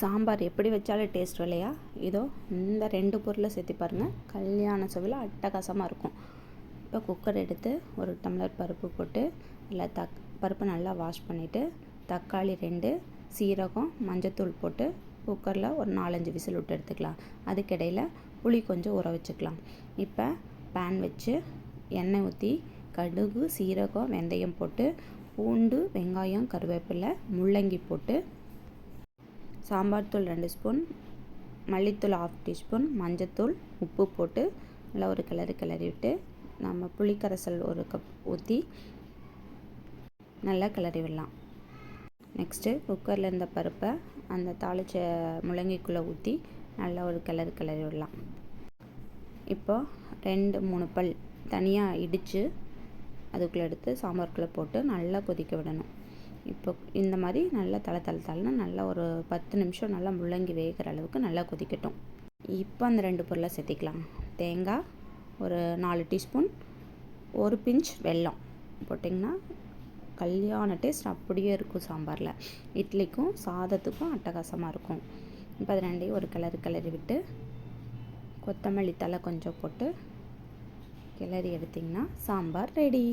சாம்பார் எப்படி வச்சாலும் டேஸ்ட் இல்லையா இதோ இந்த ரெண்டு பொருளை சேர்த்து பாருங்கள் கல்யாண சுவையில் அட்டகாசமாக இருக்கும். இப்போ குக்கர் எடுத்து ஒரு டம்ளர் பருப்பு போட்டு நல்லா தக் பருப்பு நல்லா வாஷ் பண்ணிவிட்டு தக்காளி ரெண்டு சீரகம் மஞ்சத்தூள் போட்டு குக்கரில் ஒரு நாலஞ்சு விசில் விட்டு எடுத்துக்கலாம். அதுக்கிடையில் புளி கொஞ்சம் ஊற வச்சுக்கலாம். இப்போ பேன் வச்சு எண்ணெய் ஊற்றி கடுகு சீரகம் வெந்தயம் போட்டு பூண்டு வெங்காயம் கருவேப்பிலை முள்ளங்கி போட்டு சாம்பார் தூள் ரெண்டு ஸ்பூன் மல்லித்தூள் ஆஃப் டீஸ்பூன் மஞ்சத்தூள் உப்பு போட்டு நல்லா ஒரு கிளறி கிளறி விட்டு நம்ம புளிக்கரைசல் ஒரு கப் ஊற்றி நல்லா கிளறி விடலாம். நெக்ஸ்ட்டு குக்கரில் இருந்த பருப்பை அந்த தாளிச்ச முள்ளங்கிக்குள்ளே ஊற்றி நல்லா ஒரு கிளறு கிளறி விடலாம். இப்போ ரெண்டு மூணு பல் தனியாக இடித்து அதுக்குள்ளே எடுத்து சாம்பாருக்குள்ளே போட்டு நல்லா கொதிக்க விடணும். இப்போ இந்த மாதிரி நல்லா தலை தலை தலைன்னு நல்லா ஒரு பத்து நிமிஷம் நல்லா முள்ளங்கி வேகிற அளவுக்கு நல்லா கொதிக்கட்டும். இப்போ அந்த ரெண்டு பொருளை சேர்த்திக்கலாம். தேங்காய் ஒரு நாலு டீஸ்பூன் ஒரு பிஞ்ச் வெல்லம் போட்டிங்கன்னா கல்யாண டேஸ்ட் அப்படியே இருக்கும் சாம்பாரில். இட்லிக்கும் சாதத்துக்கும் அட்டகாசமாக இருக்கும். இப்போ அது ரெண்டையும் ஒரு கிளறு கிளறி விட்டு கொத்தமல்லி தலை கொஞ்சம் போட்டு கிளறி எடுத்திங்கன்னா சாம்பார் ரெடி.